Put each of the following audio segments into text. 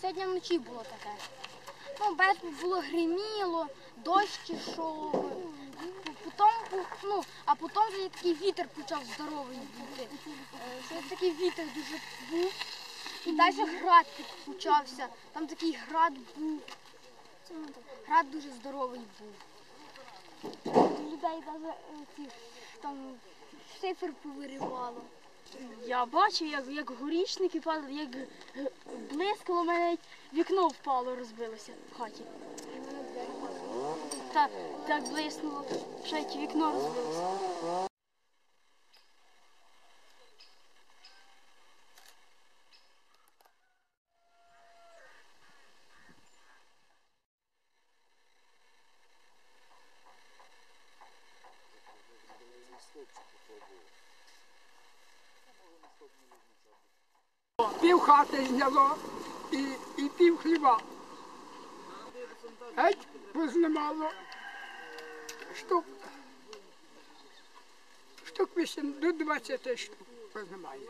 сьогодні вночі було таке. Ну, без було гриміло, дощ ішов. Потім, ну, а потім вже такий вітер почав здоровий бути. Е, Щось такий вітер дуже був. І далі град почався. Там такий град був. Град дуже здоровий був. Людей навіть ці там шифер повиривало. Я бачив, як, як горішники падали, як блискало, мене вікно впало, розбилося в хаті. Так, так блиснуло, що й вікно розбилося. Пів хати зняло і, і пів хліба. Геть познімало штук. Штук 8 до 20 штук познімає.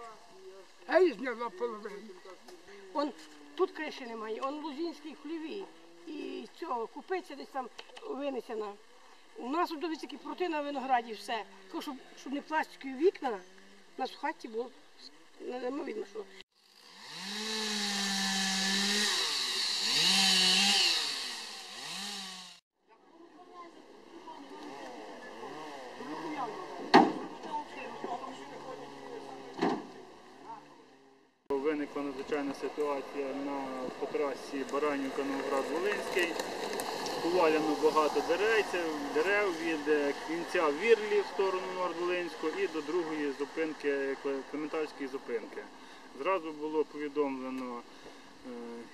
Геть зняло половину. Он тут криші немає, он лузінський хліві. І цього купиться десь там винесена. У нас дивіться, які проти на винограді все. Тако, щоб, щоб не пластикові вікна, у нас в хаті було не видно, що. Виникла надзвичайна ситуація на по трасі Баранівка Новоград Волинський. Повалено багато дерев, це дерев від е, кінця Вірлі в сторону Нордволинську і до другої зупинки Кле- Клементальської зупинки. Зразу було повідомлено е,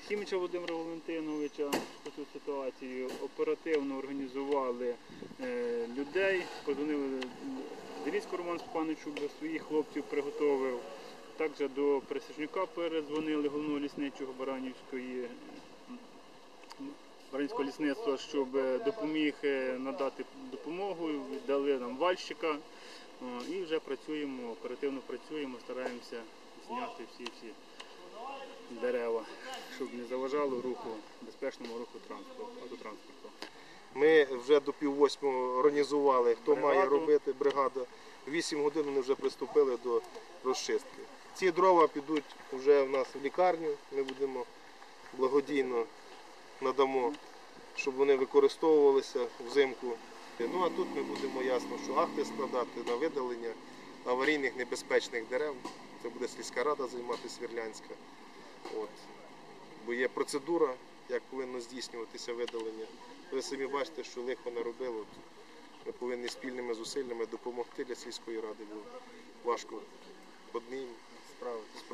Хіміча Володимира Валентиновича про цю ситуацію. Оперативно організували е, людей, подзвонили Деліську Роман Степановичу, до своїх хлопців приготовив. Також до Присяжнюка передзвонили головного лісничого Баранівської Баранівського лісництва, щоб е, допоміг е, надати допомогу, дали нам вальщика і вже працюємо, оперативно працюємо, стараємося зняти всі ці дерева, щоб не заважало руху, безпечному руху транспорту, автотранспорту. Ми вже до пів восьмого організували, хто має робити бригада. Вісім годин вони вже приступили до розчистки. Ці дрова підуть вже в нас в лікарню. Ми будемо благодійно надамо, щоб вони використовувалися взимку. Ну а тут ми будемо ясно, що акти складати на видалення аварійних небезпечних дерев. Це буде сільська рада займатися Свірлянська. От. Бо є процедура, як повинно здійснюватися видалення. Ви самі бачите, що лихо наробило. От Ми повинні спільними зусиллями допомогти для сільської ради, бо важко одним справитися.